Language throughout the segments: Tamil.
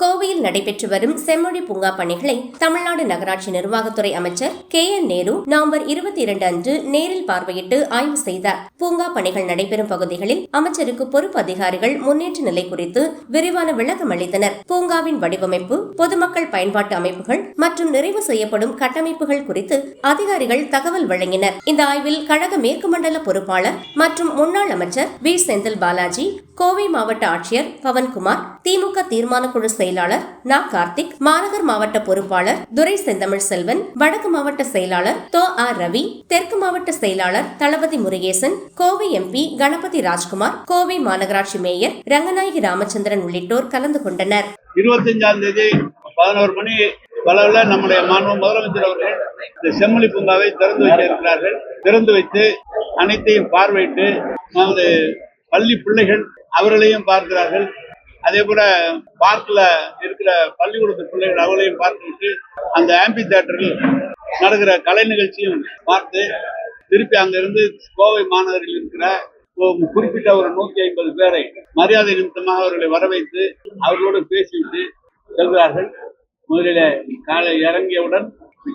கோவையில் நடைபெற்று வரும் செம்மொழி பூங்கா பணிகளை தமிழ்நாடு நகராட்சி நிர்வாகத்துறை அமைச்சர் கே என் நேரு நவம்பர் இருபத்தி இரண்டு அன்று நேரில் பார்வையிட்டு ஆய்வு செய்தார். பூங்கா பணிகள் நடைபெறும் பகுதிகளில் அமைச்சருக்கு பொறுப்பு அதிகாரிகள் முன்னேற்ற நிலை குறித்து விரிவான விளக்கம் அளித்தனர். பூங்காவின் வடிவமைப்பு பொதுமக்கள் பயன்பாட்டு அமைப்புகள் மற்றும் நிறைவு செய்யப்படும் கட்டமைப்புகள் குறித்து அதிகாரிகள் தகவல் வழங்கினர். இந்த ஆய்வில் கழக மேற்கு மண்டல பொறுப்பாளர் மற்றும் முன்னாள் அமைச்சர் வி செந்தில் பாலாஜி கோவை மாவட்ட ஆட்சியர் பவன்குமார் திமுக தீர்மான குழு செயலாளர் நா. கார்த்திக் மாநகர் மாவட்ட பொறுப்பாளர் துரை செந்தமிழ் செல்வன் வடக்கு மாவட்ட செயலாளர் தோ. ஆர். ரவி தெற்கு மாவட்ட செயலாளர் தளபதி முருகேசன் கோவை எம்பி கணபதி ராஜ்குமார் கோவை மாநகராட்சி மேயர் ரங்கநாயகி ராமச்சந்திரன் உள்ளிட்டோர் கலந்து கொண்டனர். இருபத்தஞ்சாம் தேதி பதினோரு மணி அளவில் நம்முடைய மாண்பு முதலமைச்சர் அவர்கள் இந்த செம்மொழி பூங்காவை திறந்து வைக்க இருக்கிறார்கள் திறந்து வைத்து அனைத்தையும் பார்வையிட்டு நமது பள்ளி பிள்ளைகள் அவர்களையும் பார்க்கிறார்கள். அதே போல பார்க்ல இருக்கிற பள்ளிக்கூடத்து பிள்ளைகள் அவர்களையும் பார்த்துவிட்டு அந்த ஆம்பி தியேட்டரில் நடக்கிற கலை நிகழ்ச்சியும் பார்த்து திருப்பி அங்கிருந்து கோவை மாநகரில் இருக்கிற குறிப்பிட்ட ஒரு நூத்தி ஐம்பது பேரை மரியாதை நிமித்தமாக அவர்களை வரவைத்து அவர்களோடு பேசிவிட்டு செல்கிறார்கள். முதலில் காலை இறங்கியவுடன்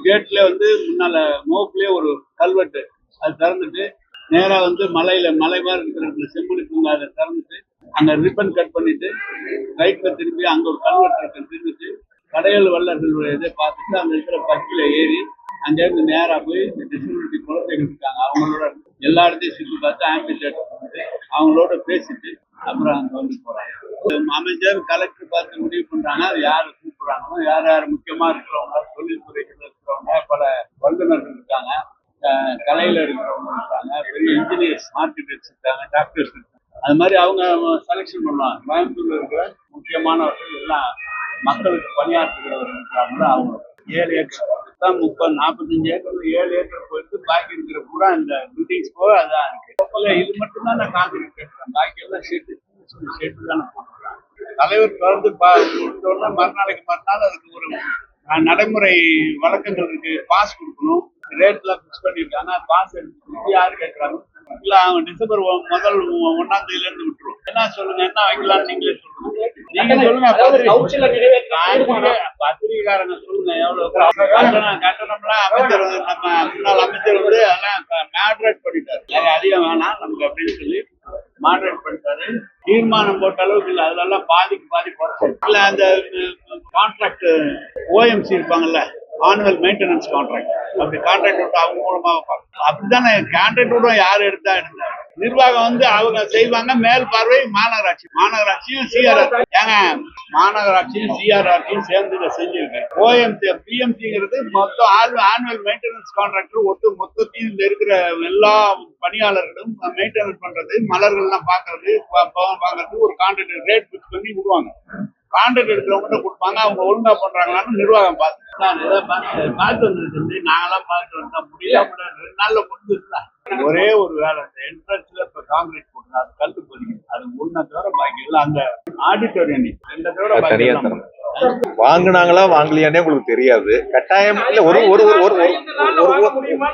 கேட்ல வந்து முன்னால மோப்புலயே ஒரு கல்வெட்டு அது திறந்துட்டு நேரா வந்து மலையில மலை மாதிரி இருக்கிற இந்த செம்புலி பூங்கா அதை திறந்துட்டு அங்க ரிப்பன் கட் பண்ணிட்டு ரைட்ல திரும்பி அங்க ஒரு கல்வெட்டு இருக்க திரும்பிட்டு கடையல் வல்லர்களுடைய இதை பார்த்துட்டு அங்க இருக்கிற பக்கில ஏறி அங்கேருந்து நேரா போய் இந்த டிசபிலிட்டி குழந்தைகள் இருக்காங்க. அவங்களோட எல்லா இடத்தையும் சுற்றி பார்த்து ஆம்பிளேட் பண்ணிட்டு அவங்களோட பேசிட்டு அப்புறம் அங்க வந்து போறாங்க. அமைச்சர் கலெக்டர் பார்த்து முடிவு பண்றாங்க அது யாரு கூப்பிடுறாங்களோ யார் யார் முக்கியமா இருக்கிறவங்க தொழில்துறைகள் இருக்கிறவங்க பல வல்லுநர்கள் இருக்காங்க கலையில இருக்கிறவங்க இருக்காங்க பெரிய இன்ஜினியர்ஸ் ஆர்கிடெக்ட்ஸ் இருக்காங்க டாக்டர்ஸ் இருக்காங்க. அது மாதிரி அவங்க செலெக்ஷன் பண்ணுவாங்க. கோயம்புத்தூர்ல இருக்கிற முக்கியமானவர்கள் எல்லாம் மக்களுக்கு பணியாற்றுகிறவர்கள் இருக்கிறாங்களோ அவங்க ஏழு ஏக்கர் தான் முப்பது நாற்பத்தஞ்சு ஏக்கர் ஏழு ஏக்கர் போயிட்டு பாக்கி இருக்கிற பூரா இந்த பில்டிங்ஸ் போக அதான் இருக்கு. இது மட்டும் தான் நான் காங்கிரீட் கட்டுறேன். பாக்கி எல்லாம் ஷெட்டு ஷெட்டு தானே போட்டுருக்காங்க. தலைவர் தொடர்ந்து கொடுத்தோன்னா மறுநாளைக்கு மறுநாள் அதுக்கு ஒரு நடைமுறை வழக்கங்கள் இருக்கு. பாஸ் கொடுக்கணும். ரேட்லாம் ஃபிக்ஸ் பண்ணியிருக்காங்க பாஸ் எடுத்து யாரு கேட்கறாங்க இல்ல அவன் டிசம்பர் முதல் ஒ- ஒண்ணாம் தேதியில இருந்து விட்டுருவோம் என்ன சொல்லுங்க என்ன வைக்கலாம்னு நீங்களே சொல்லுங்க. நீங்க சொல்லுங்க பத்திரிகை- பத்திரிகை- பத்திரிகைக்காரங்க சொல்லுங்க எவ்வளவு கட்டணம் கட்டணம்லாம் அமைச்சர் நம்ம முன்னாள் அமைச்சர் வந்து அதெல்லாம் மேட்ரேட் பண்ணிட்டாரு. அது அதிகம் வேணாம் நமக்கு அப்படின்னு சொல்லி மாடரேட் பண்ணிட்டாரு. தீர்மானம் போட்ட அளவுக்கு இல்ல அதுல எல்லாம் பாதிக்கு பாதி குறைச்சு இல்ல அந்த கான்ட்ராக்ட் ஓஎம்சி இருப்பாங்கல்ல ஆனுவல் மெயின்டெனன்ஸ் கான்ட்ராக்ட் அப்படி கான்ட்ராக்ட் விட்டு அவங்க மூலமாக பார்க்கணும். அப்படித்தானே கான்ட்ராக்ட் விட யார் எடுத்தா எடுத்தா நிர்வாகம் வந்து அவங்க செய்வாங்க மேல் பார்வை மாநகராட்சி. மாநகராட்சியும் சிஆர்ஆர் ஏங்க மாநகராட்சியும் சிஆர்ஆர்டியும் சேர்ந்து இதை செஞ்சிருக்கேன் ஓஎம்சி பிஎம்சிங்கிறது மொத்தம் ஆனுவல் மெயின்டெனன்ஸ் கான்ட்ராக்டர் ஒட்டு மொத்தத்தையும் இந்த இருக்கிற எல்லா பணியாளர்களும் மெயின்டெனன்ஸ் பண்றது மலர்கள்லாம் பார்க்கறது பார்க்கறது ஒரு கான்ட்ராக்ட் ரேட் ஃபிக்ஸ் பண்ணி விடுவாங்க. கான்ட்ராக்ட் எடுக்கிறவங்க கொடுப்பாங்க அவங்க ஒழுங்கா பண்றாங்களான்னு நிர்வாகம் பார்த்து. பார்த்து வந்துருக்கு நாங்கெல்லாம் பார்த்து வந்தா முடியாம ரெண்டு நாள்ல முடிஞ்சிருந்தா ஒரே ஒரு வேலை இந்த என்ட்ரன்ஸ்ல இப்ப காங்கிரீட் போட்டு அது கல்லு போறீங்க அது ஒன்ன தவிர பாக்கி எல்லாம் அந்த ஆடிட்டோரியம் ரெண்ட தவிர பாக்கி. வாங்குனாங்களா வாங்கலையானே உங்களுக்கு தெரியாது. கட்டாயம் இல்ல ஒரு ஒரு ஒரு ஒரு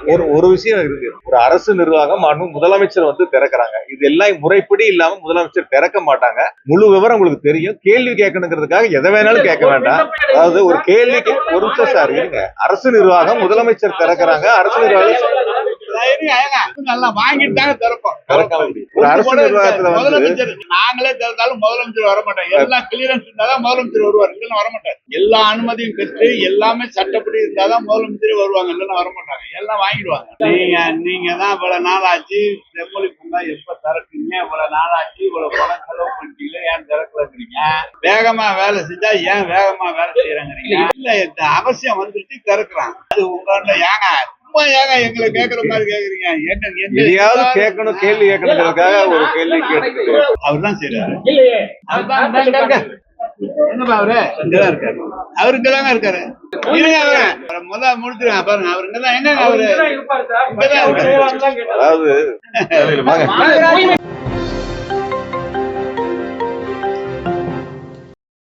ஒரு- விஷயம் இருக்கு. ஒரு அரசு நிர்வாகம் முதலமைச்சர் வந்து திறக்கிறாங்க. இது எல்லாம் முறைப்படி இல்லாம முதலமைச்சர் திறக்க மாட்டாங்க. முழு விவரம் உங்களுக்கு தெரியும். கேள்வி கேட்கணுங்கிறதுக்காக எதை வேணாலும் கேட்க வேண்டாம். அதாவது ஒரு கேள்வி ஒரு நிமிஷம் சார் இருங்க. அரசு நிர்வாகம் முதலமைச்சர் திறக்கிறாங்க. அரசு நிர்வாகம் நல்லா வாங்கிட்டு தாங்க திறப்போம் முதலமைச்சர் நாங்களே திறந்தாலும் முதலமைச்சர் வர மாட்டார் எல்லாம் கிளியரன்ஸ் இருந்தாதான் முதலமைச்சர் வருவார் இல்லைன்னா வர மாட்டார் எல்லா அனுமதியும் பெற்று எல்லாமே சட்டப்படி இருந்தாதான் முதலமைச்சர் வருவாங்க இல்லைன்னா வர மாட்டாங்க எல்லாம் வாங்கிடுவாங்க. நீங்க நீங்க தான் இவ்வளவு நாள் ஆச்சு செம்மொழி பூங்கா எப்ப திறக்குறீங்க? இவ்வளவு நாள் ஆச்சு இவ்வளவு பணம் செலவு பண்ணிட்டீங்களே ஏன் திறக்கலங்கிறீங்க? வேகமா வேலை செஞ்சா ஏன் வேகமா வேலை செய்யறாங்கிறீங்க? இல்ல அவசியம் வந்துட்டு திறக்கிறாங்க. அது உங்களோட ஏங்க சும்மா ஏங்க எங்களை கேக்குற மாதிரி கேக்குறீங்க. என்ன எதையாவது கேட்கணும் கேள்வி கேட்கணுங்கிறதுக்காக ஒரு கேள்வி கேட்டு அவர் தான் செய்யறாரு. எங்கப்பா அவரு? இங்கதான் இருக்காரு. அவரு இங்கதாங்க இருக்காரு. இருங்க அவரு. அவரை முத முடிச்சிருங்க பாருங்க. அவரு இங்கதான். எங்க அவரு இங்கதான் இருக்காரு அதாவது.